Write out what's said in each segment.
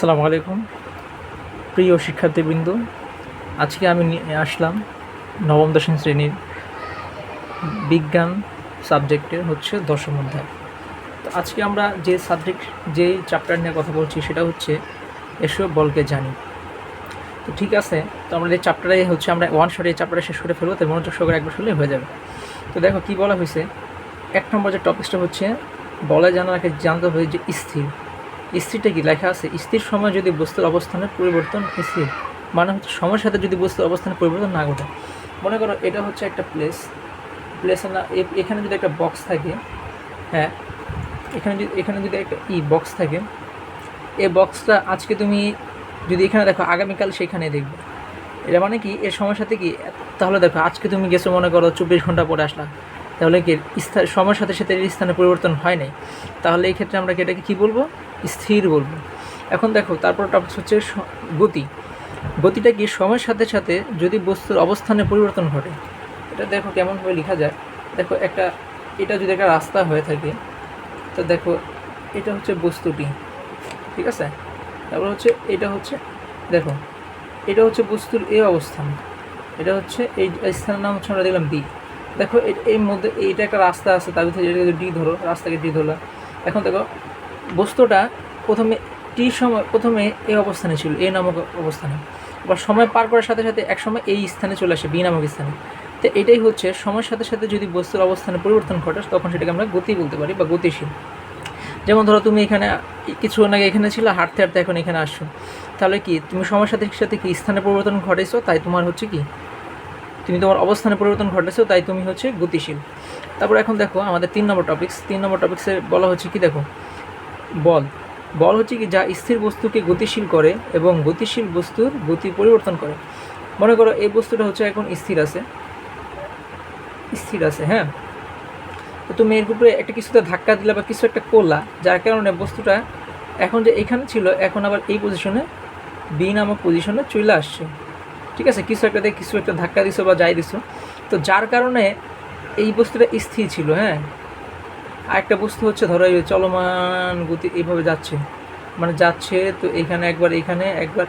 আসসালামু আলাইকুম। প্রিয় শিক্ষার্থীবৃন্দ, আজকে আমি আসলাম নবম, দশম শ্রেণির বিজ্ঞান সাবজেক্টের হচ্ছে দশম অধ্যায়। তো আজকে আমরা যে সাবজেক্ট যে চ্যাপ্টার নিয়ে কথা বলছি সেটা হচ্ছে এসব বলকে জানি। তো ঠিক আছে, তো আমরা এই চ্যাপ্টারে হচ্ছে আমরা ওয়ান শটে এই চ্যাপ্টারে শেষ করে ফেলব তো মনোযোগ সহকারে একবার শুনলেই হয়ে যাবে। তো দেখো কী বলা হয়েছে, এক নম্বর যে টপিকসটা হচ্ছে, বলা জানাকে জানতে হবে যে স্থির। স্থিরটা কি? লেখা আছে, স্থির সময় যদি বস্তুর অবস্থানের পরিবর্তন স্থির মানে হচ্ছে সময়ের সাথে যদি বস্তুর অবস্থানের পরিবর্তন না ঘটে। মনে করো এটা হচ্ছে একটা প্লেস প্লেসে না এখানে যদি একটা বক্স থাকে হ্যাঁ এখানে যদি এখানে যদি একটা ই বক্স থাকে এই বক্সটা আজকে তুমি যদি এখানে দেখো, আগামীকাল সেখানে দেখবে। এটা মানে কি? এর সময়ের সাথে কি? তাহলে দেখো, আজকে তুমি গেছো মনে করো চব্বিশ ঘণ্টা পরে আসলা। তাহলে কি, স্থান, সময়ের সাথে সাথে এর স্থানে পরিবর্তন হয় নাই? তাহলে এই ক্ষেত্রে আমরা কি এটাকে কী বলব? স্থির বলব। এখন দেখো, তারপর টপিক হচ্ছে গতি। গতিটা কি সময়ের সাথে সাথে যদি বস্তুর অবস্থানে পরিবর্তন ঘটে? এটা দেখো কেমনভাবে লেখা যায়। দেখো একটা, এটা যদি একটা রাস্তা হয়ে থাকে, তো দেখো এটা হচ্ছে বস্তুটি, ঠিক আছে? তারপর হচ্ছে এটা হচ্ছে, দেখো, এটা হচ্ছে বস্তুর এ অবস্থান। এটা হচ্ছে এই স্থানের নাম হচ্ছে আমরা দেখলাম ডি দেখো এর মধ্যে এইটা একটা রাস্তা আছে, তার ভিতরে এটা ডি ধরো, রাস্তাকে ডি ধরলো এখন দেখো বস্তুটা প্রথমে টি সময়, প্রথমে এই অবস্থানে ছিল, এ নামক অবস্থানে। আবার সময় পার করার সাথে সাথে এক সময় এই স্থানে চলে আসে, বি নামক স্থানে। তো এটাই হচ্ছে, সময়ের সাথে সাথে যদি বস্তুর অবস্থানে পরিবর্তন ঘটে, তখন সেটাকে আমরা গতি বলতে পারি বা গতিশীল। যেমন ধরো তুমি এখানে কিছুক্ষণ আগে এখানে ছিল, হাঁটতে হাঁটতে এখন এখানে আসছো। তাহলে কি, তুমি সময়ের সাথে সাথে কি স্থানে পরিবর্তন ঘটেছো? তাই তোমার হচ্ছে কি, তুমি তোমার অবস্থানে পরিবর্তন ঘটেছো, তাই তুমি হচ্ছে গতিশীল। তারপর এখন দেখো, আমাদের তিন নম্বর টপিক্স তিন নম্বর টপিক্সে বলা হচ্ছে কি দেখো বল। বল হচ্ছে কি যা স্থির বস্তুকে গতিশীল করে এবং গতিশীল বস্তুর গতি পরিবর্তন করে। মনে করো এই বস্তুটা হচ্ছে এখন স্থির আছে। স্থির আছে হ্যাঁ? তো তুমি এর উপরে একটা কিছুতে ধাক্কা দিলে বা কিছু একটা করলা, যার কারণে বস্তুটা এখন যে এখানে ছিল, এখন আবার এই পজিশনে বি নামক পজিশনে চলে আসছে। ঠিক আছে? কিছু একটা দিয়ে কিছু একটা ধাক্কা দিছো বা যাই দিছো। তো যার কারণে এই বস্তুটা স্থির ছিল হ্যাঁ? আরেকটা বস্তু হচ্ছে, ধরো এই চলমান গতি এইভাবে যাচ্ছে। মানে যাচ্ছে তো এখানে একবার এখানে একবার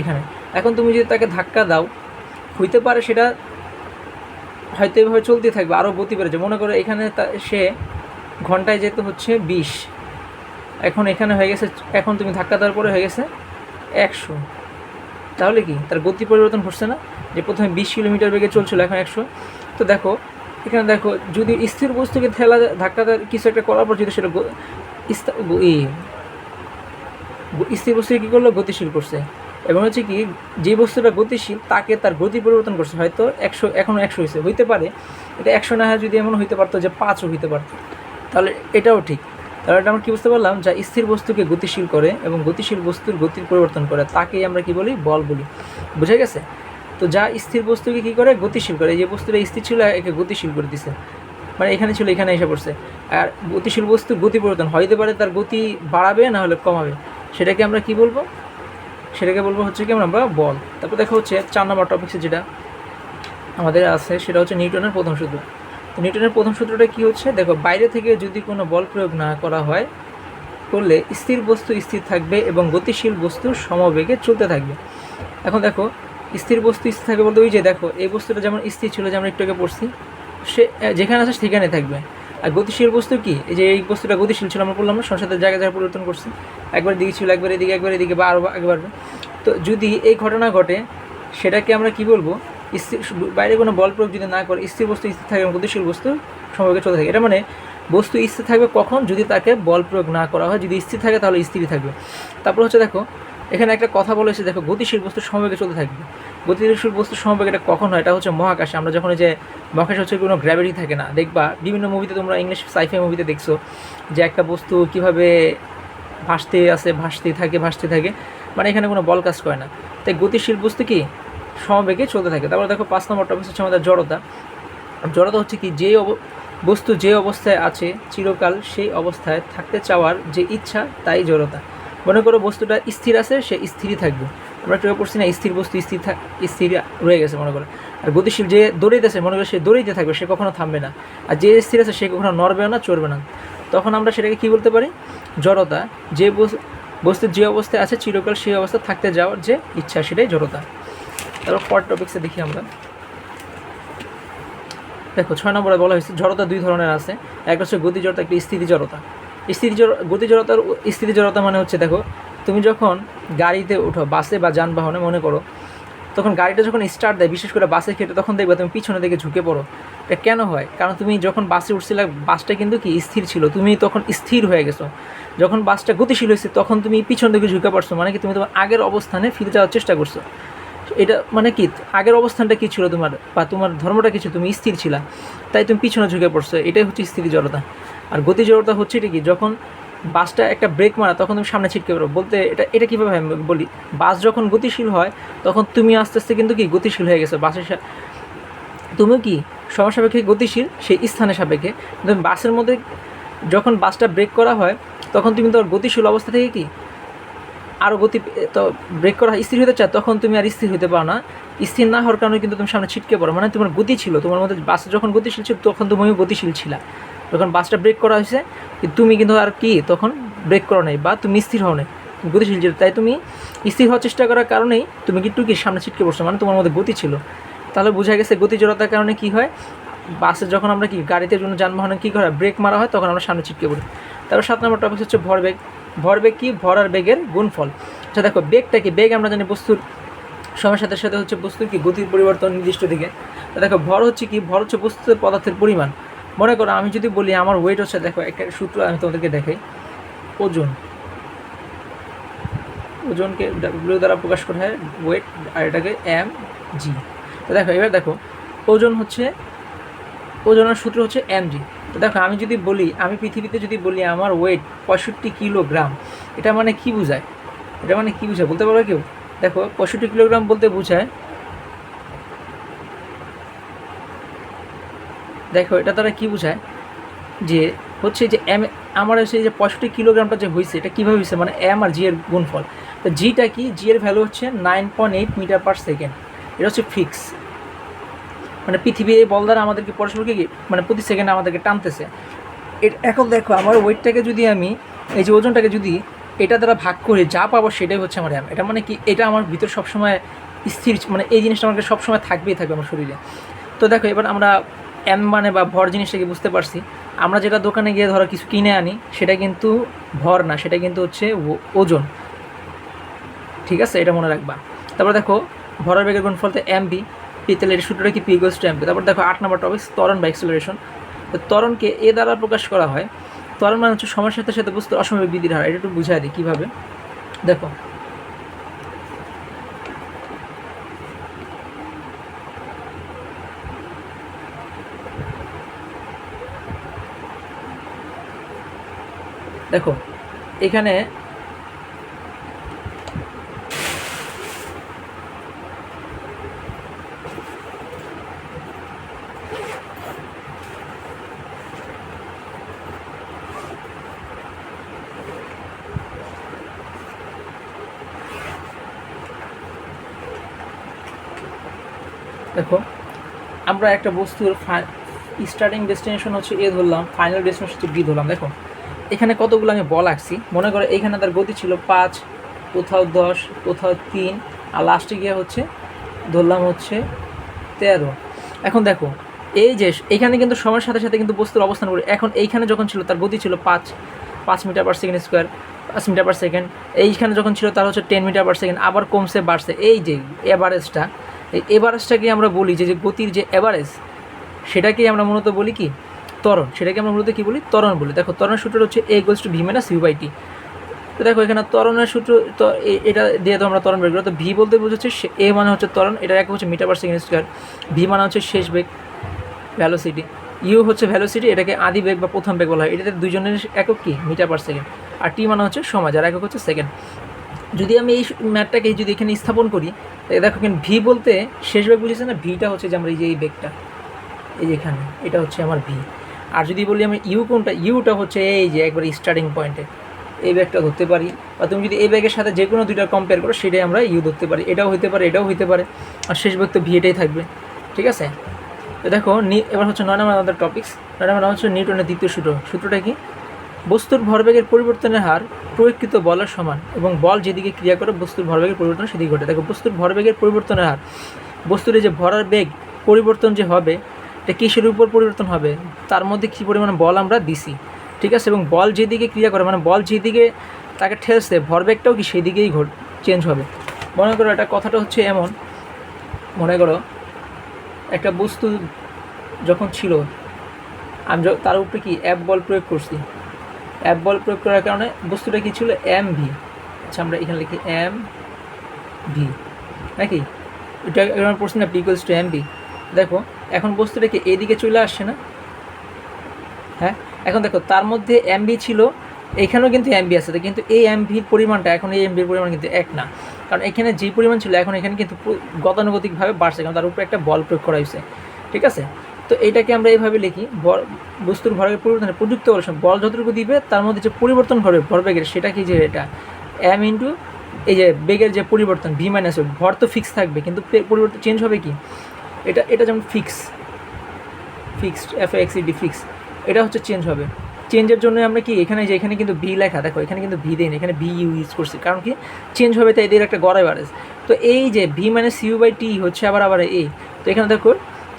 এখানে। এখন তুমি যদি তাকে ধাক্কা দাও, হইতে পারে সেটা হয়তো এভাবে চলতে থাকবে আরও গতি বেড়েছে। মনে করো এখানে সে ঘন্টায় যেতে হচ্ছে বিশ। এখন এখানে হয়ে গেছে, এখন তুমি ধাক্কা দেওয়ার পরে হয়ে গেছে একশো। তাহলে কি? তার গতি পরিবর্তন ঘটছে না? যে প্রথমে বিশ কিলোমিটার বেগে চলছিল, এখন একশো। তো দেখো এখানে দেখো, যদি স্থির বস্তুকে ঠেলা ধাক্কা কিছু একটা করার পর যদি সেটা স্থির বস্তুকে কী করল? গতিশীল করছে। এবং হচ্ছে কি, যে বস্তুটা গতিশীল, তাকে তার গতি পরিবর্তন করছে। হয়তো একশো এখনও একশো হয়েছে। হইতে পারে, এটা একশো না হয় যদি এমন হইতে পারতো যে পাঁচও হইতে পারতো। তাহলে এটাও ঠিক। তাহলে এটা আমরা কী বুঝতে পারলাম? যা স্থির বস্তুকে গতিশীল করে এবং গতিশীল বস্তুর গতির পরিবর্তন করে, তাকেই আমরা কি বলি? বল বলি। বুঝে গেছে? তো যা স্থির বস্তুকে কী করে? গতিশীল করে। যে বস্তুটা স্থির ছিল, একে গতিশীল করে দিছে। মানে এখানে ছিল, এখানে এসে পড়ছে। আর গতিশীল বস্তুর গতি পরিবর্তন। হইতে পারে তার গতি বাড়াবে, না হলে কমাবে। সেটাকে আমরা কি বলব? সেটাকে বলব হচ্ছে কি আমরা বল। তারপর দেখা হচ্ছে চার নম্বর টপিক্সে যেটা আমাদের আছে, সেটা হচ্ছে নিউটনের প্রথম সূত্র। তো নিউটনের প্রথম সূত্রটা কি হচ্ছে? দেখো, বাইরে থেকে যদি কোনো বল প্রয়োগ না করা হয়, করলে স্থির বস্তু স্থির থাকবে এবং গতিশীল বস্তু সমবেগে চলতে থাকবে। এখন দেখো স্থির বস্তু স্থির থাকবে বলতে ওই যে দেখো, এই বস্তুটা যেমন স্থির ছিল যেমন একটু আগে পড়ছি, সে যেখানে আছে সেখানে থাকবে। আর গতিশীল বস্তু কি? এই যে এই বস্তুটা গতিশীল ছিল, আমরা বললাম না, সংসারের জায়গা জায়গা পরিবর্তন করছি। একবার দিকে ছিল, একবার এদিকে একবার এদিকে, বা আরও বাড়বে তো যদি এই ঘটনা ঘটে, সেটাকে আমরা কি বলব? স্থির বাইরে কোনো বল প্রয়োগ যদি না করে, স্থির বস্তু স্থির থাকে এবং গতিশীল বস্তু সম্পর্কে চলতে থাকে। এটা মানে বস্তু স্থির থাকবে কখন? যদি তাকে বল প্রয়োগ না করা হয়, যদি স্থির থাকে তাহলে স্থিরই থাকবে। তারপর হচ্ছে দেখো এখানে একটা কথা বলেছে, দেখো, গতিশীল বস্তু সমবেগে চলতে থাকবে গতিশীল বস্তু সমবেগে এটা কখন হয়? এটা হচ্ছে মহাকাশে। আমরা যখন যে মহাকাশে হচ্ছে কোনো গ্র্যাভিটি থাকে না, দেখবা বিভিন্ন মুভিতে তোমরা ইংলিশ সাইফাই মুভিতে দেখছ যে একটা বস্তু কীভাবে ভাসতে আসে, ভাসতে থাকে ভাসতে থাকে। মানে এখানে কোনো বল কাজ করে না। তাই গতিশীল বস্তু কি? সমবেগে চলতে থাকে। তারপর দেখো, পাঁচ নম্বর টপিক হচ্ছে আমাদের জড়তা। জড়তা হচ্ছে কি? যে বস্তু যে অবস্থায় আছে, চিরকাল সেই অবস্থায় থাকতে চাওয়ার যে ইচ্ছা, তাই জড়তা। মনে করো বস্তুটা স্থির আছে, সে স্থিরই থাকবে। আমরা একটু করছি না, স্থির বস্তু স্থির স্থির রয়ে গেছে মনে করো। আর গতিশীল যে দৌড়াইতেছে মনে করো সে দৌড়াইতে থাকবে, সে কখনো থামবে না। আর যে স্থির আছে, সে কখনো নড়বেও না, চড়বে না। তখন আমরা সেটাকে কী বলতে পারি? জড়তা। যে বস- বস্তুর যে অবস্থায় আছে, চিরকাল সেই অবস্থা থাকতে যাওয়ার যে ইচ্ছা, সেটাই জড়তা। তারপর পর টপিক্সে দেখি আমরা। দেখো, ছয় নম্বরে বলা হয়েছে, জড়তা দুই ধরনের আছে। একটা হচ্ছে গতি জড়তা, একটা স্থিতি জড়তা। স্থিতি গতি জড়তার স্থিতি জড়তা মানে হচ্ছে দেখো, তুমি যখন গাড়িতে উঠো, বাসে বা যানবাহনে মনে করো, তখন গাড়িটা যখন স্টার্ট দেয়, বিশেষ করে বাসের ক্ষেত্রে, তখন দেখবে তুমি পিছনে দিকে ঝুঁকে পড়ো। এটা কেন হয়? কারণ তুমি যখন বাসে উঠছিলে, বাসটা কিন্তু কি স্থির ছিল। তুমি তখন স্থির হয়ে গেছো। যখন বাসটা গতিশীল হয়েছে, তখন তুমি পিছন দিকে ঝুঁকে পড়ছো। মানে কি, তুমি তোমার আগের অবস্থানে ফিরে যাওয়ার চেষ্টা করছ। এটা মানে কি, আগের অবস্থানটা কী ছিল তোমার? বা তোমার ধর্মটা কিছু তুমি স্থির ছিলা। তাই তুমি পিছনে ঝুঁকে পড়ছো। এটাই হচ্ছে স্থিতি জড়তা। আর গতি জড়তা হচ্ছে এটা কি? যখন বাসটা একটা ব্রেক মারা, তখন তুমি সামনে ছিটকে পড়ো। বলতে এটা এটা কীভাবে আমি বলি, বাস যখন গতিশীল হয়, তখন তুমি আস্তে আস্তে কিন্তু কি? গতিশীল হয়ে গেছো। বাসের তুমি কি? সময় সাপেক্ষে গতিশীল, সেই স্থানের সাপেক্ষে। তুমি বাসের মধ্যে যখন বাসটা ব্রেক করা হয়, তখন তুমি তো গতিশীল অবস্থা থেকে কি? আরও গতি তো ব্রেক করা স্থির হতে চায়, তখন তুমি আর স্থির হতে পারো না। স্থির না হওয়ার কারণে কিন্তু তুমি সামনে ছিটকে পড়ো। মানে তোমার গতি ছিল। তোমার মধ্যে বাস যখন গতিশীল ছিল, তখন তুমিও গতিশীল ছিলা। যখন বাসটা ব্রেক করা হয়েছে তুমি কিন্তু আর কি তখন ব্রেক করো নাই বা তুমি স্থির হও নাই, গতিশীল ছিল তাই তুমি স্থির হওয়ার চেষ্টা করার কারণেই তুমি কি সামনে ছিটকে পড়ছো মানে তোমার মধ্যে গতি ছিল। তাহলে বোঝা গেছে গতি জড়তার কারণে কি হয় বাসে যখন আমরা কি গাড়িতে জন্য যানবাহনে কী করা ব্রেক মারা হয়, তখন আমরা সামনে ছিটকে পড়ি। তারপর সাত নম্বর টপিক হচ্ছে ভরবেগ ভরবেগ কি? ভর আর বেগের গুণফল। আচ্ছা দেখো, বেগটা কি? বেগ আমরা জানি বস্তুর সময়ের সাথে সাথে হচ্ছে বস্তুর কি গতির পরিবর্তন নির্দিষ্ট দিকে। দেখো, ভর হচ্ছে কি? ভর হচ্ছে বস্তুর পদার্থের পরিমাণ। মনে করো, আমি যদি বলি আমার ওয়েট হচ্ছে, দেখো, একটা সূত্র আমি তোমাদেরকে দেখাই। ওজন। ওজনকে ডাব্লিউ দ্বারা প্রকাশ করা হয় ওয়েট আর এটাকে এম জি তো দেখো, এবার দেখো, ওজন হচ্ছে, ওজনের সূত্র হচ্ছে এম জি তো দেখো, আমি যদি বলি, আমি পৃথিবীতে যদি বলি আমার ওয়েট পঁয়ষট্টি কিলোগ্রাম, এটা মানে কি বোঝায়? এটা মানে কি বোঝায়, বলতে পারবে কেউ? দেখো, পঁয়ষট্টি কিলোগ্রাম বলতে বোঝায় দেখো, এটা তারা কি বোঝায়? যে হচ্ছে যে এম, আমার হচ্ছে যে পঁয়ষট্টি কিলোগ্রামটা যে হয়েছে এটা কীভাবে হয়েছে মানে এম আর জি এর গুণফল। তো জিটা কি? জি এর ভ্যালু হচ্ছে nine point eight meter per second এটা হচ্ছে ফিক্স মানে পৃথিবী এই বল দ্বারা আমাদেরকে পরস্পরকে কি মানে প্রতি সেকেন্ডে আমাদেরকে টানতেছে। এখন দেখো, আমার ওয়েটটাকে যদি আমি এই যে ওজনটাকে যদি এটা দ্বারা ভাগ করে যা পাবো সেটাই হচ্ছে আমার এম এটা মানে কি? এটা আমার ভিতর সবসময় স্থির মানে এই জিনিসটা আমাকে সবসময় থাকবেই থাকবে আমার শরীরে। তো দেখো, এবার আমরা এম মানে বা ভর জিনিসটাকে বুঝতে পারছি? আমরা যেটা দোকানে গিয়ে ধরো কিছু কিনে আনি, সেটা কিন্তু ভর না, সেটা কিন্তু হচ্ছে ওজন। ঠিক আছে? এটা মনে রাখবা। তারপর দেখো, ভরের বেগের গুণফলতে এম বি পি তাহলে সূত্রটা কি? P equals to M B তারপর দেখো, আট নম্বর টপিক ত্বরণ বা অ্যাক্সেলারেশন তো ত্বরণকে এ দ্বারা প্রকাশ করা হয়। ত্বরণ মানে হচ্ছে সময়ের সাথে সাথে বুঝতে অসময় বৃদ্ধির হার। এটা একটু বুঝাই দিই কীভাবে। দেখো দেখো, এখানে দেখো, আমরা একটা বস্তুর স্টার্টিং ডেস্টিনেশন হচ্ছে এ ধরলাম ফাইনাল ডেস্টিনেশন হচ্ছে বি ধরলাম, দেখো। এখানে কতগুলো আমি বল আঁকছি? মনে করো এখানে তার গতি ছিল পাঁচ, কোথাও দশ, কোথাও তিন, আর লাস্টে গিয়ে হচ্ছে, ধরলাম হচ্ছে তেরো। এখন দেখো, এই যে এখানে কিন্তু সময়ের সাথে সাথে কিন্তু বস্তুর অবস্থান করে এখন এইখানে যখন ছিল তার গতি ছিল পাঁচ পাঁচ মিটার পার সেকেন্ড স্কোয়ার পাঁচ মিটার পার সেকেন্ড এইখানে যখন ছিল তার হচ্ছে টেন মিটার পার সেকেন্ড আবার কমছে, বাড়ছে। এই যে এভারেজটা, এই এভারেজটাকে আমরা বলি যে যে গতির যে এভারেজ, সেটাকেই আমরা মূলত বলি কি? ত্বরণ, সেটাকে আমরা মূলত কি বলি? ত্বরণ বলি। দেখো, ত্বরণের সূত্র হচ্ছে A equals to V minus U by T তো দেখো, এখানে ত্বরণের সূত্র, তো এটা দিয়ে তো আমরা ত্বরণ বের করি। তো ভি বলতে বোঝাচ্ছে এ মানে হচ্ছে ত্বরণ এটা এক হচ্ছে metre per second square V মানে হচ্ছে শেষ বেগ ভ্যালোসিটি ইউ হচ্ছে ভ্যালোসিটি এটাকে আদি বেগ বা প্রথম বেগ বলা হয়। এটাতে দুজনের একক কি? মিটার পার সেকেন্ড আর টি মানে হচ্ছে সময়, যার একক হচ্ছে সেকেন্ড যদি আমি এই ম্যাটটাকে যদি এখানে স্থাপন করি দেখো কিন্তু ভি বলতে শেষ বেগ বুঝেছে না? ভিটা হচ্ছে যে আমরা এই যে এই বেগটা, এই যে এখানে, এটা হচ্ছে আমার ভি আর যদি বলি আমি ইউ কোনটা, ইউটা হচ্ছে এই যে একবার স্টার্টিং পয়েন্টে এই ব্যাগটা ধরতে পারি, বা তুমি যদি এই ব্যাগের সাথে যে কোনো দুইটা কম্পেয়ার করো, সেটাই আমরা ইউ ধরতে পারি। এটাও হতে পারে, এটাও হতে পারে। আর শেষ ব্যাগ তো ভি এটাই থাকবে, ঠিক আছে? তো দেখো এবার হচ্ছে নয় নম্বর আমাদের টপিক্স নয় নম্বর হচ্ছে নিউটনের দ্বিতীয় সূত্র। সূত্রটা কি? বস্তুর ভরবেগের পরিবর্তনের হার প্রয়োগকৃত বলের সমান এবং বল যেদিকে ক্রিয়া করে, বস্তুর ভরবেগের পরিবর্তন সেদিকে ঘটে। দেখো, বস্তুর ভরবেগের পরিবর্তনের হার, বস্তুর যে ভরার বেগ পরিবর্তন যে হবে এটা কিসের উপর পরিবর্তন হবে, তার মধ্যে কী পরিমাণে বল আমরা দিছি, ঠিক আছে? এবং বল যেদিকে ক্রিয়া করে মানে বল যেদিকে তাকে ঠেলছে, ভরবেগটাও কি সেই দিকেই ঘট চেঞ্জ হবে। মনে করো এটা কথাটা হচ্ছে এমন, মনে করো একটা বস্তু যখন ছিল, আমি তার উপরে কি অ্যাপ বল প্রয়োগ করছি। অ্যাপ বল প্রয়োগ করার কারণে বস্তুটা কি ছিল? এম ভি আচ্ছা আমরা এখানে লিখি এম ভি নাকি? এটা প্রশ্ন না পিকলস টু এম ভি দেখো এখন বস্তুটা কি এদিকে চলে আসছে না? হ্যাঁ এখন দেখো, তার মধ্যে এমবি ছিল, এখানেও কিন্তু এমবি আছে কিন্তু এই এমবির পরিমাণটা, এখন এই এমবির পরিমাণ কিন্তু এক না। কারণ এখানে যে পরিমাণ ছিল, এখন এখানে কিন্তু গতানুগতিকভাবে বাড়ছে, কারণ তার উপরে একটা বল প্রয়োগ করা হয়েছে, ঠিক আছে? তো এইটাকে আমরা এইভাবে লিখি বস্তুর ভরের পরিবর্তনে প্রযুক্ত বল বল যতটুকু দিবে, তার মধ্যে যে পরিবর্তন ঘটবে ভরবেগের সেটা কি যে এটা? এম ইন্টু এই যে বেগের যে পরিবর্তন ভি মাইনাস ভর তো ফিক্স থাকবে, কিন্তু পরিবর্তন চেঞ্জ হবে কি? এটা এটা যেমন fix fixed F X D fix এটা হচ্ছে চেঞ্জ হবে। চেঞ্জের জন্য আমরা কি, এখানে যে, এখানে কিন্তু ভি লেখা, দেখো, এখানে কিন্তু ভি দেয়নি, এখানে ভি ইউ ইউজ করছি, কারণ কি চেঞ্জ হবে, তাই এদের একটা গড়াই বাড়ে তো এই যে V minus U by T হচ্ছে আবার আবার এ তো এখানে দেখো,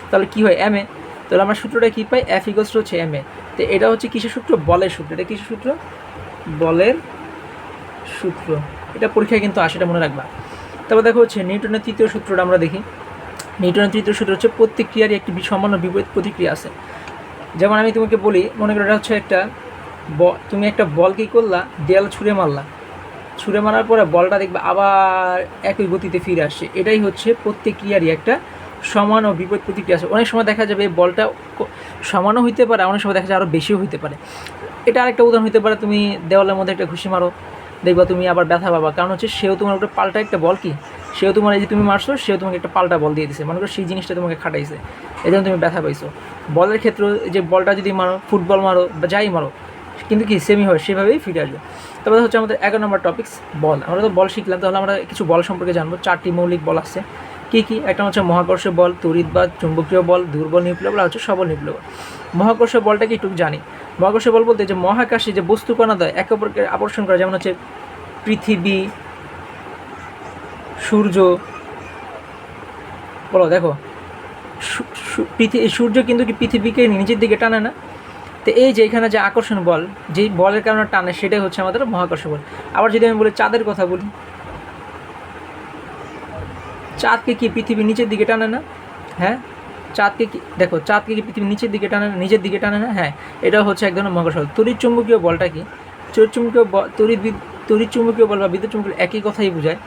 তাহলে কি হয় এম এ তাহলে আমরা সূত্রটা কী পাই এফ ইকোস হচ্ছে এম এ তো এটা হচ্ছে কিসের সূত্র? বলের সূত্র, এটা কিসের সূত্র? বলের সূত্র, এটা পরীক্ষায় কিন্তু আসে, এটা মনে রাখবা। তারপর দেখো হচ্ছে নিউটনের তৃতীয় সূত্রটা আমরা দেখি। নিউটনের তৃতীয় সূত্র হচ্ছে প্রত্যেক ক্রিয়ারই একটি সামান্য বিপরীত প্রতিক্রিয়া আছে। যেমন আমি তোমাকে বলি, মনে করো এটা হচ্ছে একটা তুমি একটা বল কি করলা? দেয়াল ছুঁড়ে মারলা। ছুঁড়ে মারার পরে বলটা দেখবে আবার একই গতিতে ফিরে আসছে। এটাই হচ্ছে প্রত্যেক ক্রিয়ারই একটা সমান ও বিপরীত প্রতিক্রিয়া আছে। অনেক সময় দেখা যাবে বলটা সমানও হইতে পারে, অনেক সময় দেখা যায় আরও বেশিও হইতে পারে। এটা আরেকটা উদাহরণ হতে পারে, তুমি দেওয়ালের মধ্যে একটা ঘুষি মারো, দেখবা তুমি আবার ব্যথা পাবা। কারণ হচ্ছে সেও তোমার একটা পাল্টা একটা বল কি? সেও তোমার এই যে তুমি মারছো, সেও তোমাকে একটা পাল্টা বল দিয়ে দিছে। মনে করো সেই জিনিসটা তোমাকে খাটাইছে। এই জন্য তুমি ব্যথা পাইছো। বলের ক্ষেত্রে যে বলটা যদি মারো, ফুটবল মারো বা যাই মারো, কিন্তু কি সেমি হয়, সেভাবেই ফিরে আসবে। তারপরে হচ্ছে আমাদের এগারো নম্বর টপিক্স বল। আমরা তো বল শিখলাম, তাহলে আমরা কিছু বল সম্পর্কে জানব। চারটি মৌলিক বল আছে। কী কী? একটা হচ্ছে মহাকর্ষ বল, তড়িৎ বা চুম্বকীয় বল, দুর্বল নিউক্লিয় বল, আর হচ্ছে সবল নিউক্লিয় বল। মহাকর্ষ বলটা কি একটু জানি। মহাকর্ষ বল বলতে যে মহাকাশে যে বস্তু কণা দেয়, একে অপরকে আকর্ষণ করে, যেমন হচ্ছে পৃথিবী সূর্য। বলো, দেখো। সূর্য কিন্তু কি পৃথিবীকে নিজের দিকে টানে না? তো এই যে এখানে যে আকর্ষণ বল, যেই বলের কারণে টানে, সেটাই হচ্ছে আমাদের মহাকর্ষ বল। আবার যদি আমি বলি চাঁদের কথা বলি, চাঁদকে কি পৃথিবী নিচের দিকে টানে না? হ্যাঁ? চাঁদকে কি, দেখো, চাঁদকে কি পৃথিবী নিচের দিকে টানে না নিজের দিকে টানে না? হ্যাঁ এটা হচ্ছে এক ধরনের মহাকর্ষ বল। তড়িৎ চুম্বকীয় বলটা কি? তড়িৎ চুম্বকীয় তড়িৎ চুম্বকীয় বল বা বিদ্যুৎ চুম্বকীয় একই কথাই বোঝায়।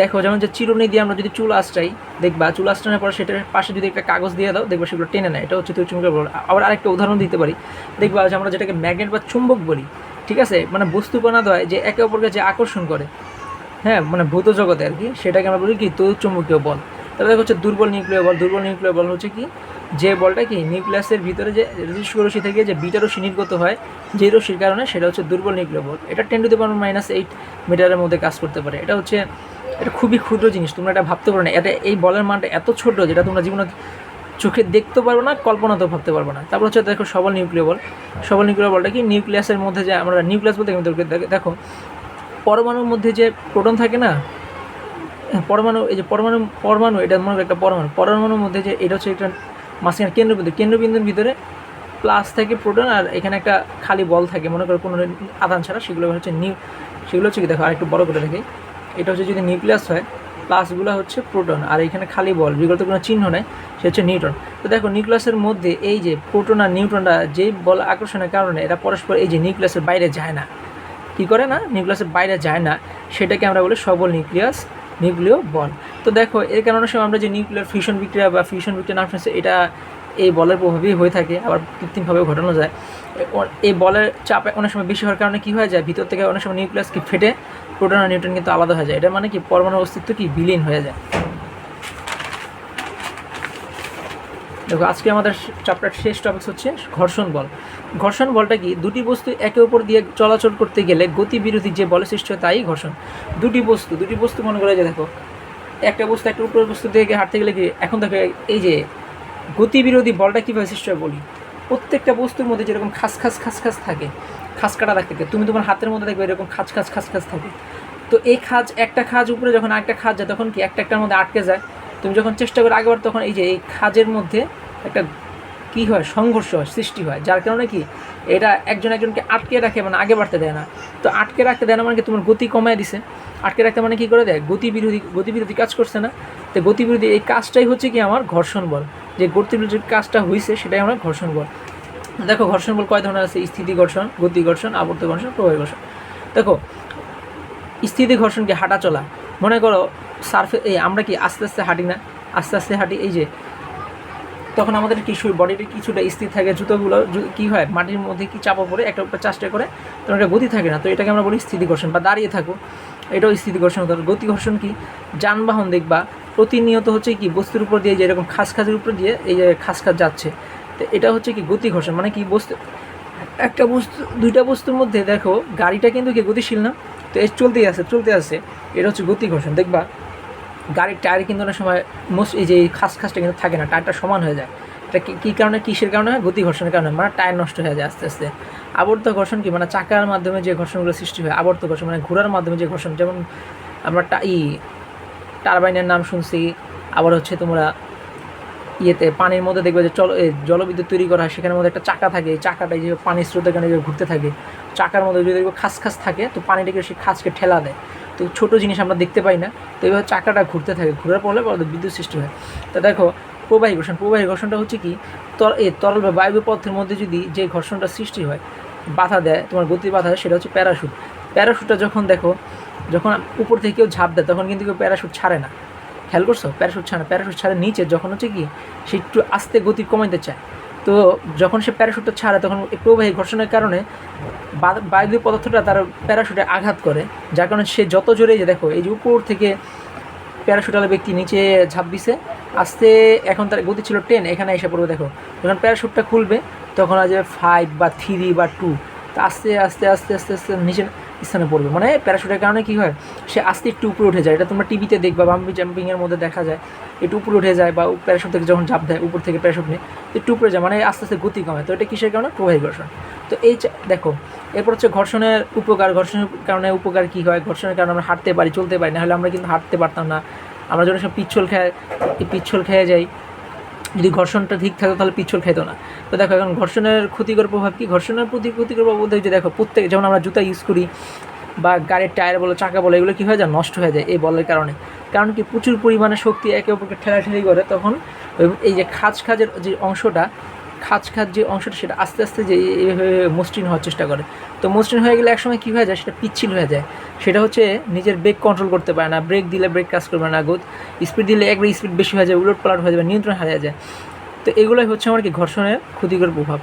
দেখো, যেমন যে চিরুনি দিয়ে আমরা যদি চুল আশ্রাই দেখবা, চুল আশ্রানোর পর সেটার পাশে যদি একটা কাগজ দিয়ে দাও, দেখবা সেগুলো টেনে নেয়। এটা হচ্ছে তড়িৎ চুম্বকীয় বল। আবার আরেকটা উদাহরণ দিতে পারি। দেখবা যে আমরা যেটাকে ম্যাগনেট বা চুম্বক বলি, ঠিক আছে? মানে বস্তু কণা দেয় যে একে অপরকে যে আকর্ষণ করে হ্যাঁ? মানে ভূত জগতে আর কি, সেটাকে আমরা বলি কি? তড়িৎ চুম্বকীয় বল। তারপরে হচ্ছে দুর্বল নিউক্লিয় বল। দুর্বল নিউক্লিয় বল হচ্ছে কি? যে বলটা কি? নিউক্লিয়াসের ভিতরে যে রশ্মি থেকে যে বিটা রশ্মি নির্গত হয়, যে রশ্মির কারণে সেটা হচ্ছে দুর্বল নিউক্লিয় বল। এটা ten to the power minus eight মিটারের মধ্যে কাজ করতে পারে। এটা হচ্ছে এটা খুবই ক্ষুদ্র জিনিস তোমরা এটা ভাবতে পারো না। এটা এই বলের মানটা এত ছোট যেটা তোমরা জীবনে চোখে দেখতে পারব না কল্পনাতেও ভাবতে পারব না। তারপর হচ্ছে দেখো সবল নিউক্লিয় বল। সবল নিউক্লিয় বলটা কি? নিউক্লিয়াসের মধ্যে যে আমরা নিউক্লিয়াস বলতে কিন্তু দেখো পরমাণুর মধ্যে যে প্রোটন থাকে না হ্যাঁ, পরমাণু এই যে পরমাণু পরমাণু এটা মনে একটা পরমাণু। পরমাণুর মধ্যে যে এটা হচ্ছে একটা মাঝখানে কেন্দ্রবিন্দু। কেন্দ্রবিন্দুর ভিতরে প্লাস থাকে প্রোটন আর এখানে একটা খালি বল থাকে। মনে করো কোনো আধান ছাড়া সেগুলো হচ্ছে নিউ সেগুলো হচ্ছে কি? দেখো আর একটু বড় করে দেখি এটা হচ্ছে যদি নিউক্লিয়াস হয়, প্লাসগুলো হচ্ছে প্রোটন, আর এখানে খালি বল বিগত কোনো চিহ্ন নেই, সে হচ্ছে নিউটন। তো দেখো, নিউক্লিয়াসের মধ্যে এই যে প্রোটন আর নিউটনরা যেই বল আকর্ষণের কারণে এরা পরস্পর এই যে নিউক্লিয়াসের বাইরে যায় না। কী করে না? নিউক্লিয়াসের বাইরে যায় না। সেটাকে আমরা বলি সবল নিউক্লিয়াস, নিউক্লিয় বল। তো দেখো, এর কারণে সময় আমরা যে নিউক্লিয়ার ফিউশন বিক্রিয়া বা ফিউশন বিক্রিয়া নাম শুনছি, এটা এই বলের প্রভাবেই হয়ে থাকে, আবার কৃত্রিমভাবে ঘটানো যায়। এই বলের চাপ অনেক সময় বেশি হওয়ার কারণে কী হয়ে যায়? ভিতর থেকে অনেক সময় নিউক্লিয়াসকে ফেটে প্রোটন আর নিউট্রন কিন্তু আলাদা হয়ে যায়। এটা মানে কি? পরমাণুর অস্তিত্ব কি? বিলীন হয়ে যায়। দেখো, আজকে আমাদের চ্যাপ্টার শেষ টপিক হচ্ছে ঘর্ষণ বল। ঘর্ষণ বলটা কি? দুটি বস্তু একে অপর দিয়ে চলাচল করতে গেলে গতি বিরোধী যে বলে সৃষ্টি হয় তাই ঘর্ষণ। দুটি বস্তু দুটি বস্তু মনে করে যে দেখো। একটা বস্তু একটা উপরের বস্তু থেকে হাঁটতে গেলে কি? এখন দেখো, এই যে গতি বিরোধী বলটা কীভাবে সৃষ্টি হয় বলি? প্রত্যেকটা বস্তুর মধ্যে যেরকম খাস খাস খাস খাস থাকে খাঁজ কাটা থাকে তুমি তোমার হাতের মধ্যে দেখবে এরকম খাঁজ খাঁজ খাঁজ খাঁজ থাকে। তো এই খাঁজ, একটা খাঁজ উপরে যখন আরেকটা খাঁজ যায়, তখন কি একটা একটার মধ্যে আটকে যায়? তুমি যখন চেষ্টা করে আগেবার তখন এই যে এই খাঁজের মধ্যে একটা কী হয়? সংঘর্ষ হয়, সৃষ্টি হয়। যার কারণে কি এটা একজন একজনকে আটকে রাখে মানে আগে বাড়তে দেয় না। তো আটকে রাখতে দেয় না মানে কি তোমার গতি কমায় দিছে। আটকে রাখতে মানে কি করে দেয়? গতি বিরোধী গতি বিরোধী কাজ করছে না। তো গতি বিরোধী এই কাজটাই হচ্ছে কি আমার ঘর্ষণ বল। যে গতি বিরোধী কাজটা হয়েছে সেটাই আমার ঘর্ষণ বল। দেখো, ঘর্ষণ বল কয় ধরনের আছে? স্থিতি ঘর্ষণ, গতি ঘর্ষণ, আবর্ত ঘর্ষণ, প্রবাহী ঘর্ষণ। দেখো, স্থিতি ঘর্ষণ কি হাঁটা চলা। মনে করো সার্ফে এই আমরা কি আস্তে আস্তে হাঁটি না? আস্তে আস্তে হাঁটি, এই যে, তখন আমাদের কিছু বডিতে কিছুটা স্থির থাকে, জুতোগুলো কি হয়? মাটির মধ্যে কি চাপা পড়ে? একটা উপর চাষটা করে, তখন একটা গতি থাকে না। তো এটাকে আমরা বলি স্থিতি ঘর্ষণ বা দাঁড়িয়ে থাকো। এটাও স্থিতি ঘর্ষণ হতে। গতি ঘর্ষণ কি? যানবাহন দেখবা প্রতিনিয়ত হচ্ছে কি, বস্তুর উপর দিয়ে যে এরকম খাস খাসের উপর দিয়ে এই যে খাস খাস যাচ্ছে তো, এটা হচ্ছে কি গতি ঘর্ষণ মানে কি বস্তু, একটা বস্তু, দুইটা বস্তুর মধ্যে দেখো গাড়িটা কিন্তু কি গতিশীল না? তো এ চলতেই আছে চলতে আছে, এটা হচ্ছে গতি ঘর্ষণ, দেখবা গাড়ির টায়ার কিন্তু অনেক সময় মোস্ট এই যে খাস খাসটা কিন্তু থাকে না, টায়ারটা সমান হয়ে যায়। এটা কি, কী কারণে, কিসের কারণে হয়? গতি ঘর্ষণের কারণে মানে টায়ার নষ্ট হয়ে যায় আস্তে আস্তে। আবর্ত ঘর্ষণ কি? মানে চাকার মাধ্যমে যে ঘর্ষণগুলো সৃষ্টি হয়, আবর্ত ঘর্ষণ মানে ঘোরার মাধ্যমে যে ঘর্ষণ, যেমন আমরা ই, টারবাইনের নাম শুনছি, আবার হচ্ছে তোমরা ইয়েতে, পানির মধ্যে দেখবে যে চল জলবিদ্যুৎ তৈরি করা হয়, সেখানের মধ্যে একটা চাকা থাকে, এই চাকাটা যে পানির স্রোতের কারণে ঘুরতে থাকে, চাকার মধ্যে যদি দেখবে খাস খাস থাকে, তো পানিটাকে সেই খাসকে ঠেলা দেয়। তো ছোটো জিনিস আমরা দেখতে পাই না, তো এইভাবে চাকাটা ঘুরতে থাকে, ঘুরার ফলে বিদ্যুৎ সৃষ্টি হয়। তো দেখো, প্রবাহী ঘর্ষণ, প্রবাহী ঘর্ষণটা হচ্ছে কি, তর এ তরল বা বায়ু পথের মধ্যে যদি যে ঘর্ষণটা সৃষ্টি হয়, বাধা দেয়, তোমার গতি বাধা দেয়, সেটা হচ্ছে প্যারাশুট। প্যারাশুটটা যখন দেখো, যখন উপর থেকে কেউ ঝাঁপ দেয়, তখন কিন্তু কেউ প্যারাশুট ছাড়ে না। খেয়াল করছ? প্যারাশুট ছাড়া প্যারাশুট ছাড়ে নিচে যখন হচ্ছে কি, সে একটু আস্তে গতি কমাইতে চায়। তো যখন সে প্যারাশুটটা ছাড়ে, তখন প্রবাহী ঘর্ষণের কারণে বা- বায়বীয় পদার্থটা তার প্যারাশুটে আঘাত করে, যার কারণে সে যত জোরে যে দেখো, এই যে উপর থেকে প্যারাশুটালা ব্যক্তি নিচে ঝাঁপ দিছে, আস্তে এখন তার গতি ছিল টেন এখানে এসে পড়বে দেখো। যখন প্যারাশুটটা খুলবে, তখন আজ ফাইভ বা থ্রি বা টু তা আস্তে আস্তে আস্তে আস্তে আস্তে নিচের স্থানে পড়বে। মানে প্যারাশুটের কারণে কী হয়, সে আস্তে একটু উপরে উঠে যায়। এটা তোমরা টিভিতে দেখবা বাম্পি জাম্পিংয়ের মধ্যে দেখা যায়, একটু উপরে উঠে যায় বা প্যারাশুট থেকে যখন ঝাঁপ দেয়, উপর থেকে প্যারাশুট নিয়ে একটু উপরে যায় মানে আস্তে আস্তে গতি কমে। তো এটা কিসের কারণে? প্রবাহী ঘর্ষণ তো এই দেখো, এরপর হচ্ছে ঘর্ষণের উপকার, ঘর্ষণের কারণে উপকার কী হয়? ঘর্ষণের কারণে আমরা হাঁটতে পারি, চলতে পারি, নাহলে আমরা কিন্তু হাঁটতে পারতাম না। আমরা যখন সব পিচ্ছল খেয়ে পিচ্ছল খেয়ে যাই যদি ঘর্ষণটা ঠিক থাকতো তাহলে পিছল খাইতো না। তো দেখো এখন ঘর্ষণের ক্ষতিকর প্রভাব কি? ঘর্ষণের প্রতি ক্ষতিকর প্রভাব বলতে যে দেখো, প্রত্যেক যেমন আমরা জুতা ইউজ করি বা গাড়ির টায়ার বলো, চাকা বলো, এগুলো কী হয়ে যায়? নষ্ট হয়ে যায় এই বলের কারণে। কারণ কি? প্রচুর পরিমাণে শক্তি একে অপরকে ঠেলাঠেলি করে, তখন এই যে খাজ খাজের যে অংশটা খাঁজ খাজ যে অংশটা সেটা আস্তে আস্তে যে মসৃণ হওয়ার চেষ্টা করে। তো মসৃণ হয়ে গেলে একসময় কী হয়ে যায়? সেটা পিচ্ছিল হয়ে যায়। সেটা হচ্ছে নিজের ব্রেক কন্ট্রোল করতে পারে না ব্রেক দিলে ব্রেক কাজ করবে না, গোদ স্পিড দিলে একবার স্পিড বেশি হয়ে যায় উলট পালট হয়ে যাবে নিয়ন্ত্রণ হারিয়ে যায়। তো এগুলোই হচ্ছে আমার কি ঘর্ষণের ক্ষতিকর প্রভাব।